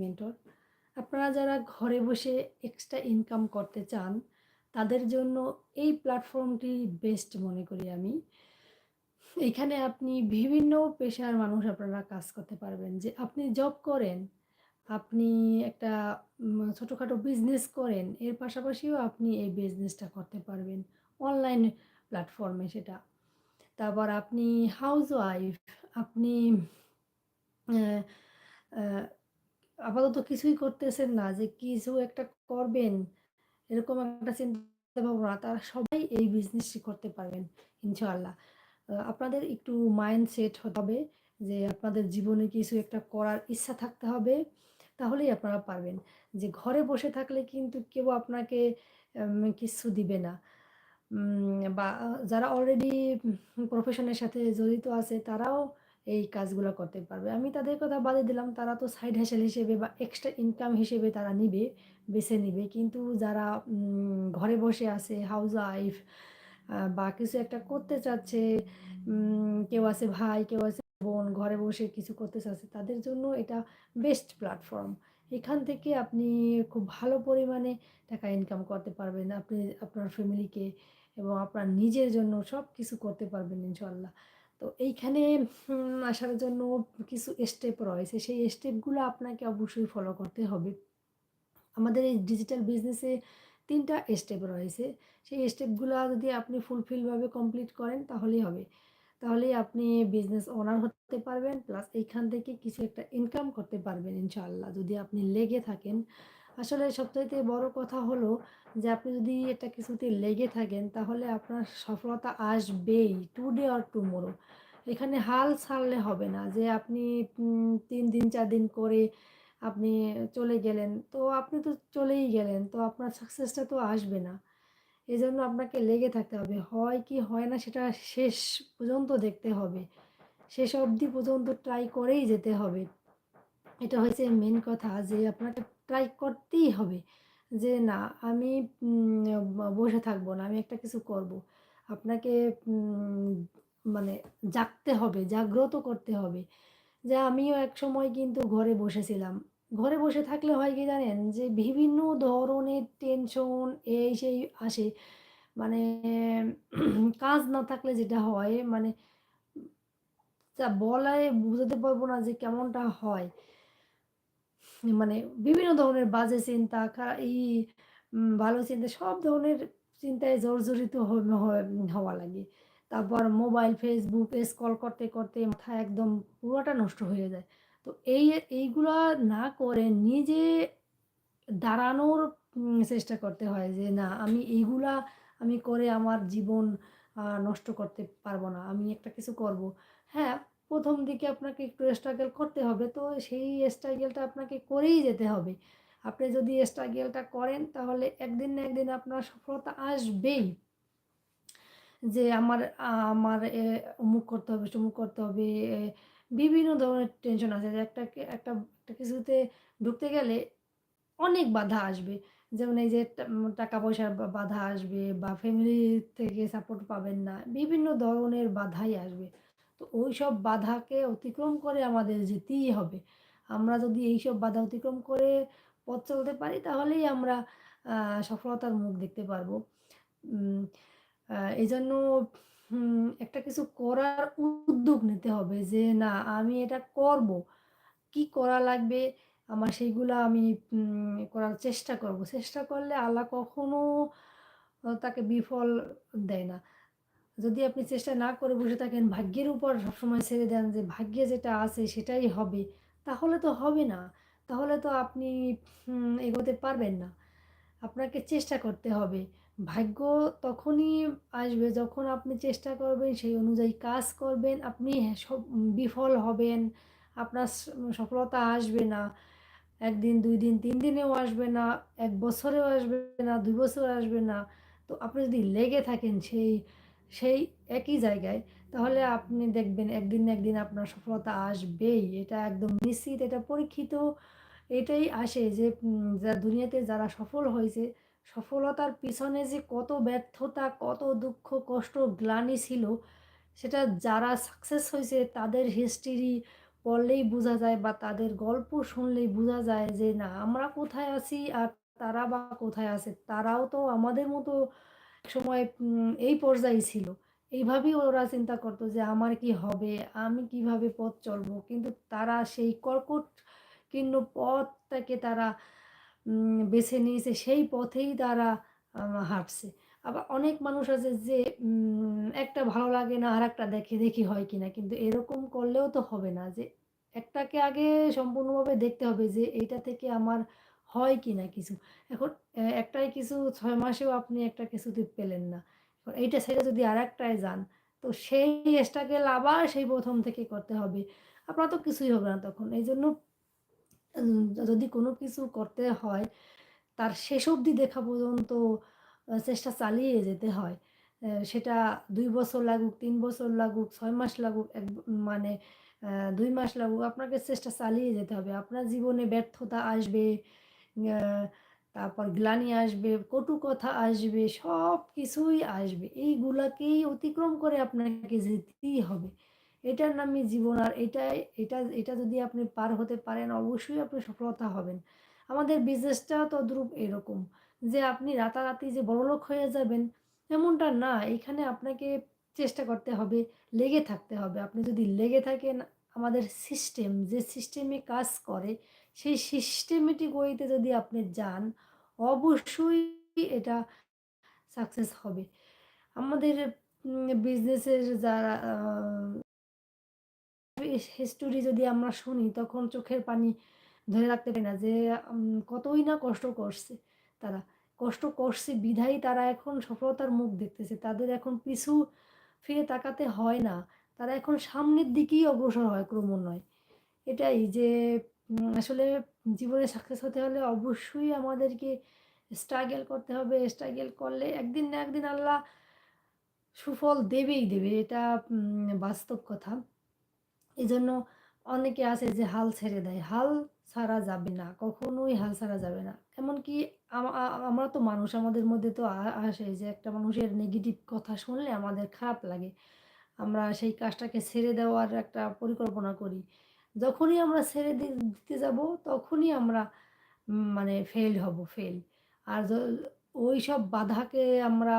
Mentor আপনারা যারা ঘরে বসে এক্সট্রা ইনকাম করতে চান, তাদের জন্য এই প্ল্যাটফর্মটি বেস্ট মনে করি আমি। এখানে আপনি বিভিন্ন পেশার মানুষ আপনারা কাজ করতে পারবেন। যে আপনি জব করেন, আপনি একটা ছোটোখাটো বিজনেস করেন, এর পাশাপাশিও আপনি এই বিজনেসটা করতে পারবেন। অনলাইন প্ল্যাটফর্মে সেটা। তারপর আপনি হাউস ওয়াইফ আপনি আপাতত কিছুই করতেছেন না যে কিছু একটা করবেন, এরকম একটা চিন্তা ভাবনা তারা সবাই এই বিজনেসটি করতে পারবেন ইনশাআল্লাহ। আপনাদের একটু মাইন্ডসেট হতে হবে যে আপনাদের জীবনে কিছু একটা করার ইচ্ছা থাকতে হবে, তাহলেই আপনারা পারবেন। যে ঘরে বসে থাকলে কিন্তু কেউ আপনাকে কিচ্ছু দিবে না। বা যারা অলরেডি প্রফেশনের সাথে জড়িত আছে তারাও এই কাজগুলা করতে পারবে। আমি তাদের কথা বাদে দিলাম। তারা তো সাইড হাসেল হিসেবে বা এক্সট্রা ইনকাম হিসেবে তারা নিবে, বেছে নিবে। কিন্তু যারা ঘরে বসে আছে হাউসওয়াইফ ওয়াইফ বা কিছু একটা করতে চাচ্ছে, কেউ আছে ভাই, কেউ আছে বোন, ঘরে বসে কিছু করতে চাচ্ছে, তাদের জন্য এটা বেস্ট প্ল্যাটফর্ম। এখান থেকে আপনি খুব ভালো পরিমাণে টাকা ইনকাম করতে পারবেন। আপনি আপনার ফ্যামিলিকে এবং আপনার নিজের জন্য সবকিছু করতে পারবেন ইনশাআল্লাহ। তো এইখানে আসার জন্য কিছু স্টেপ রয়েছে। সেই স্টেপগুলো আপনাকে অবশ্যই ফলো করতে হবে। আমাদের এই ডিজিটাল বিজনেসে তিনটা স্টেপ রয়েছে। সেই স্টেপগুলো যদি আপনি ফুলফিলভাবে কমপ্লিট করেন, তাহলেই হবে। তাহলেই আপনি বিজনেস ওনার হতে পারবেন প্লাস এইখান থেকে কিছু একটা ইনকাম করতে পারবেন, ইনশাআল্লাহ যদি আপনি লেগে থাকেন। আসলে সবচাইতে বড় কথা হলো যে, আপনি যদি একটা কিছুতে লেগে থাকেন, তাহলে আপনার সফলতা আসবেই টু টুডে অর টুমরো। এখানে হাল ছাড়লে হবে না যে, আপনি তিন দিন, চার দিন করে আপনি চলে গেলেন। তো আপনি তো চলেই গেলেন। তো আপনার সাকসেসটা তো আসবে না। এই জন্য আপনাকে লেগে থাকতে হবে। হয় কি হয় না, সেটা শেষ পর্যন্ত দেখতে হবে। শেষ অবধি পর্যন্ত ট্রাই করেই যেতে হবে। এটা হয়েছে মেন কথা যে, আপনাকে ট্রাই করতেই হবে। যে না আমি বসে থাকব না। আমি একটা কিছু করব। আপনাকে মানে জাগতে হবে, জাগ্রত করতে হবে। যে আমিও এক সময় কিন্তু ঘরে বসেছিলাম। ঘরে বসে থাকলে হয় কি জানেন? যে বিভিন্ন ধরনের টেনশন এই সেই আসে। মানে কাজ না থাকলে যেটা হয় মানে যা বলায় বুঝাতে পারব না যে কেমনটা হয়। মানে বিভিন্ন ধরনের বাজে চিন্তা, খা ই ভালো চিন্তা সব ধরনের চিন্তায় জর্জরিত হওয়া লাগে। তারপর মোবাইল, Facebook স্ক্রল করতে, করতে মাথা একদম পুরোটা নষ্ট হয়ে যায়। তো এই এইগুলা না করে নিজে দাঁড়ানোর চেষ্টা করতে হয় যে না আমি এইগুলা আমি করে আমার জীবন নষ্ট করতে পারব না। আমি একটা কিছু করব। হ্যাঁ, ১ম দিকে আপনাকে একটু স্ট্রাগল করতে হবে। তো সেই স্ট্রাগলটা আপনাকে করেই যেতে হবে। আপনি যদি স্ট্রাগলটা করেন তাহলে একদিন না একদিন আপনার সফলতা আসবেই। যে আমার আমার অমুক করতে হবে, তমুক করতে হবে। বিভিন্ন ধরনের টেনশন আছে যে একটা একটা একটা কিছুতে ঢুকতে গেলে অনেক বাধা আসবে। যেমন এই যে টাকা-পয়সার বা বাধা আসবে বা ফ্যামিলি থেকে সাপোর্ট পাবেন না। বিভিন্ন ধরনের বাধাই আসবে। তো ওই সব বাধাকে অতিক্রম করে আমাদের যেতেই হবে। আমরা যদি এই সব বাধা অতিক্রম করে পথ চলতে পারি, তাহলেই আমরা সফলতার মুখ দেখতে পারব। এই জন্য একটা কিছু করার উদ্যোগ নিতে হবে যে, না, আমি এটা করব। কি করা লাগবে আমার সেইগুলো আমি করার চেষ্টা করব। চেষ্টা করলে আল্লাহ কখনো তাকে বিফল দেয় না। যদি আপনি চেষ্টা না করে বসে থাকেন, ভাগ্যের উপর সবসময় ছেড়ে দেন যে ভাগ্যে যেটা আছে সেটাই হবে, তাহলে তো হবে না। তাহলে তো আপনি এগোতে পারবেন না। আপনাকে চেষ্টা করতে হবে। ভাগ্য তখনই আসবে যখন আপনি চেষ্টা করবেন, সেই অনুযায়ী কাজ করবেন, আপনি সব বিফল হবেন, আপনার সফলতা আসবে না। একদিন দুই দিন, তিন দিনেও আসবে না, এক বছরেও আসবে না, দুই বছর আসবে না। তো আপনি যদি লেগে থাকেন সেই সেই একই জায়গায়, তাহলে আপনি দেখবেন একদিন একদিন আপনার সফলতা আসবেই। এটা একদম নিশ্চিত, এটা পরীক্ষিত। এটাই আসে যে যা দুনিয়াতে যারা সফল হয়েছে, সফলতার পিছনে যে কত ব্যর্থতা, কত দুঃখ, কষ্ট, গ্লানি ছিল, সেটা যারা সাকসেস হয়েছে তাদের হিস্ট্রি পড়লেই বোঝা যায় বা তাদের গল্প শুনলেই বোঝা যায় যে না আমরা কোথায় আছি আর তারা বা কোথায় আছে। তারাও তো আমাদের মতো উম এই পর্যায়ে ছিল। এইভাবেই ওরা চিন্তা করত যে আমার কি হবে? আমি কীভাবে পথ চলবো? কিন্তু তারা সেই কর্কট কর্কটকীর্ণ পথটাকে তারা বেছে নিয়েছে। সেই পথেই তারা হাঁটছে। আবার অনেক মানুষ আছে যে একটা ভালো লাগে না আর একটা দেখে, দেখি হয় কিনা। কিন্তু এরকম করলেও তো হবে না যে একটাকে আগে সম্পূর্ণভাবে দেখতে হবে যে এইটা থেকে আমার হয় কি না কিছু। এখন একটাই কিছু ছয় মাসেও আপনি একটা কিছুতে পেলেন না। এখন এইটা ছেড়ে যদি আর আরেকটায় যান, তো সেই struggle আবার সেই প্রথম থেকে করতে হবে। আপনার তো কিছুই হবে না তখন। এই জন্য যদি কোনো কিছু করতে হয় তার শেষ অবধি দেখা পর্যন্ত চেষ্টা চালিয়ে যেতে হয়। সেটা দুই বছর লাগুক, তিন বছর লাগুক, ছয় মাস লাগুক, এক মানে দুই মাস লাগুক, আপনাকে চেষ্টা চালিয়ে যেতে হবে। আপনার জীবনে ব্যর্থতা আসবে, তারপর গ্লানি আসবে, কটু কথা আসবে, সব কিছুই আসবে। এইগুলাকেই অতিক্রম করে আপনাকে যেতেই হবে। এটার নামই জীবন আর এটাই এটা এটা যদি আপনি পার হতে পারেন অবশ্যই আপনি সফলতা হবেন। আমাদের বিজনেসটা তদ্রূপ এরকম যে আপনি রাতারাতি যে বড়লোক হয়ে যাবেন এমনটা না। এখানে আপনাকে চেষ্টা করতে হবে, লেগে থাকতে হবে। আপনি যদি লেগে থাকেন আমাদের সিস্টেম যে সিস্টেমে কাজ করে, সেই সিস্টেমেটিক ওয়েতে যদি আপনি যান, অবশ্যই এটা সাকসেস হবে। আমাদের বিজনেসের যারা হিস্টোরি যদি আমরা শুনি, তখন চোখের পানি ধরে রাখতে পারি না যে কতই না কষ্ট করছে তারা। কষ্ট করছে বিধায় তারা এখন সফলতার মুখ দেখতেছে। তাদের এখন পিছু ফিরে তাকাতে হয় না। তারা এখন সামনের দিকেই অগ্রসর হয় ক্রমান্বয়ে। এটাই যে আসলে জীবনে সাকসেস হতে হলে অবশ্যই আমাদেরকে স্ট্রাগল করতে হবে। স্ট্রাগল করলে একদিন না একদিন আল্লাহ সুফল দেবেই দেবে। এটা বাস্তব কথা। এই জন্য অনেকে আছে যে, হাল ছেড়ে দেয়। হাল ছাড়া যাবে না। কখনোই হাল ছাড়া যাবে না। এমনকি আমা আমরা তো মানুষ, আমাদের মধ্যে তো আসে যে, একটা মানুষের নেগেটিভ কথা শুনলে আমাদের খারাপ লাগে। আমরা সেই কাজটাকে ছেড়ে দেওয়ার একটা পরিকল্পনা করি। যখনই আমরা ছেড়ে দিতে যাব তখনই আমরা মানে ফেল হব, ফেল আর ওই সব বাধাকে আমরা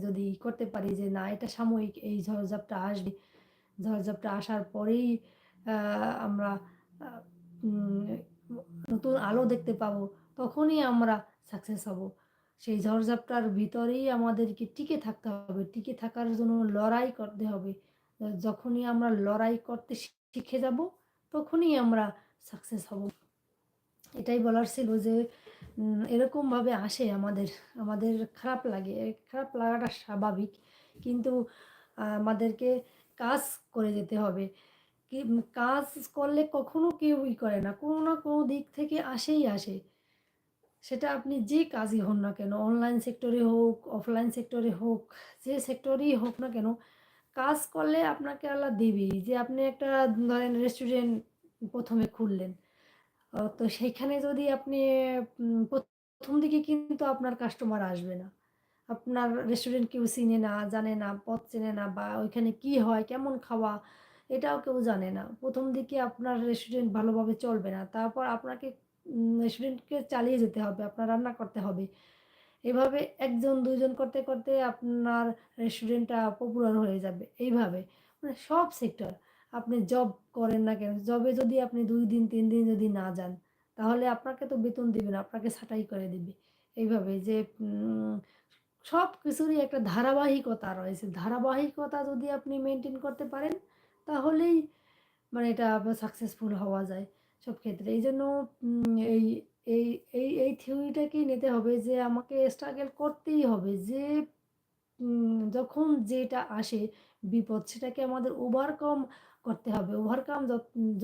যদি করতে পারি যে না এটা সাময়িক এই ঝড়-ঝাপটা আসবে। ঝড়-ঝাপটা আসার পরেই আমরা নতুন আলো দেখতে পাবো। তখনই আমরা সাকসেস হব। সেই ঝড়-ঝাপটার ভিতরেই আমাদেরকে টিকে থাকতে হবে। টিকে থাকার জন্য লড়াই করতে হবে। যখনই আমরা লড়াই করতে শিখে যাব, তখনই আমরা সাকসেস হব। এটাই বলার ছিল যে এরকমভাবে আসে আমাদের, আমাদের খারাপ লাগে। খারাপ লাগাটা স্বাভাবিক। কিন্তু আমাদেরকে কাজ করে যেতে হবে। কাজ করলে কখনো কেউই করে না। কোনো না কোনো দিক থেকে আসেই আসে। সেটা আপনি যে কাজই হন না কেন, অনলাইন সেক্টরে হোক, অফলাইন সেক্টরে হোক, যে সেক্টরেই হোক না কেন, কাজ করলে আপনাকে আল্লাহ দিবেই। যে আপনি একটা ধরেন রেস্টুরেন্ট প্রথমে খুললেন। তো সেইখানে যদি আপনি প্রথম দিকে কিন্তু আপনার কাস্টমার আসবে না। আপনার রেস্টুরেন্ট কেউ চিনে না, জানে না, পথ চেনে না বা ওইখানে কি হয়, কেমন খাওয়া এটাও কেউ জানে না। প্রথম দিকে আপনার রেস্টুরেন্ট ভালোভাবে চলবে না। তারপর আপনাকে রেস্টুরেন্টকে চালিয়ে যেতে হবে। আপনার রান্না করতে হবে। এভাবে একজন দুজন করতে, করতে আপনার রেস্টুরেন্টটা পপুলার হয়ে যাবে। এইভাবে মানে সব সেক্টর। আপনি জব করেন না কেন, জবে যদি আপনি দুই দিন তিন দিন যদি না যান, তাহলে আপনাকে তো বেতন দিবে না। আপনাকে ছাঁটাই করে দিবে। এইভাবে যে সব কিছুরই একটা ধারাবাহিকতা রয়েছে। ধারাবাহিকতা যদি আপনি মেনটেন করতে পারেন, তাহলেই মানে এটা সাকসেসফুল হওয়া যায় সব ক্ষেত্রে। এই জন্য এই এই এই এই থিওরিটাকেই নিতে হবে যে আমাকে স্ট্রাগল করতেই হবে। যে যখন যেটা আসে বিপদ সেটাকে আমাদের ওভারকাম করতে হবে। ওভারকাম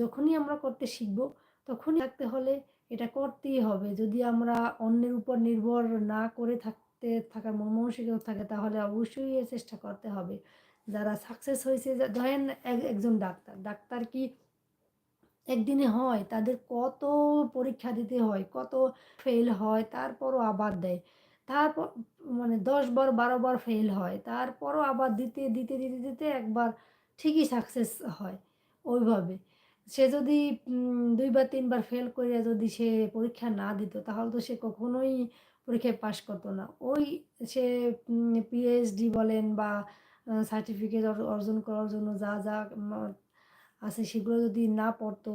যখনই আমরা করতে শিখব, তখনই থাকতে হলে এটা করতেই হবে। যদি আমরা অন্যের উপর নির্ভর না করে থাকতে থাকার মন মানসিকতা থাকে তাহলে অবশ্যই চেষ্টা করতে হবে। যারা সাকসেস হয়েছে ধরেন এক একজন ডাক্তার। ডাক্তার কি একদিনে হয়? তাদের কত পরীক্ষা দিতে হয়, কত ফেইল হয়, তারপরও আবার দেয়। তারপর মানে ১০ বার ১২ বার ফেইল হয়। তারপরও আবার দিতে, দিতে, দিতে, দিতে একবার ঠিকই সাকসেস হয় ওইভাবে। সে যদি উম ২ বার ৩ বার ফেল করে যদি সে পরীক্ষা না দিত তাহলে তো সে কখনোই পরীক্ষায় পাস করতো না। ওই সে পিএইচডি বলেন বা সার্টিফিকেট অর অর্জন করার জন্য যা, যা আছে সেগুলো যদি না পড়তো,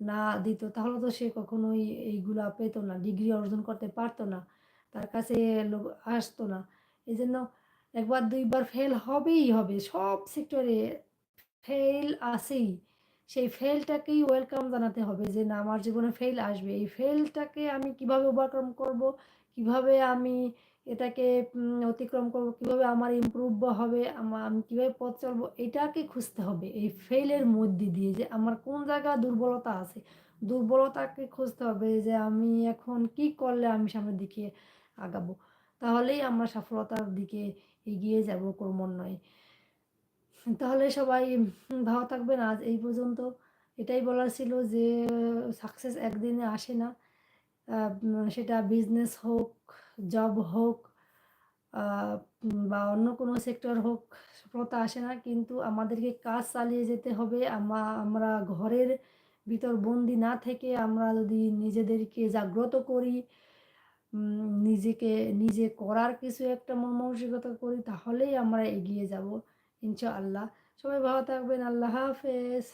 না দিত তাহলে তো সে কখনোই এইগুলা পেত না। ডিগ্রি অর্জন করতে পারতো না। তার কাছে লোক আসতো না। এই জন্য একবার দুইবার ফেল হবেই হবে। সব সেক্টরে ফেইল আসেই সেই ফেলটাকেই ওয়েলকাম জানাতে হবে যে না আমার জীবনে ফেল আসবে। এই ফেলটাকে আমি কীভাবে ওভারকাম করব, কীভাবে আমি এটাকে অতিক্রম করব, কীভাবে আমার ইমপ্রুভ হবে, আমা আমি কীভাবে পথ চলবো এটাকে খুঁজতে হবে। এই ফেইলের মধ্যে দিয়ে যে আমার কোন জায়গায় দুর্বলতা আছে। দুর্বলতাকে খুঁজতে হবে যে আমি এখন কি করলে আমি সামনের দিকে আগাবো। তাহলেই আমরা সফলতার দিকে এগিয়ে যাব ক্রমান্বয়ে। তাহলে সবাই ভালো থাকবেন। আজ এই পর্যন্ত। এটাই বলার ছিল যে সাকসেস একদিনে আসে না। সেটা বিজনেস হোক, জব হোক বা অন্য কোনো সেক্টর হোক, সফলতা আসে না। কিন্তু আমাদেরকে কাজ চালিয়ে যেতে হবে। আমা আমরা ঘরের ভিতর বন্দি না থেকে আমরা যদি নিজেদেরকে জাগ্রত করি, নিজেকে নিজে করার কিছু একটা মন মানসিকতা করি তাহলেই আমরা এগিয়ে যাব ইনশাআল্লাহ। সবাই ভালো থাকবেন। আল্লাহ হাফেজ।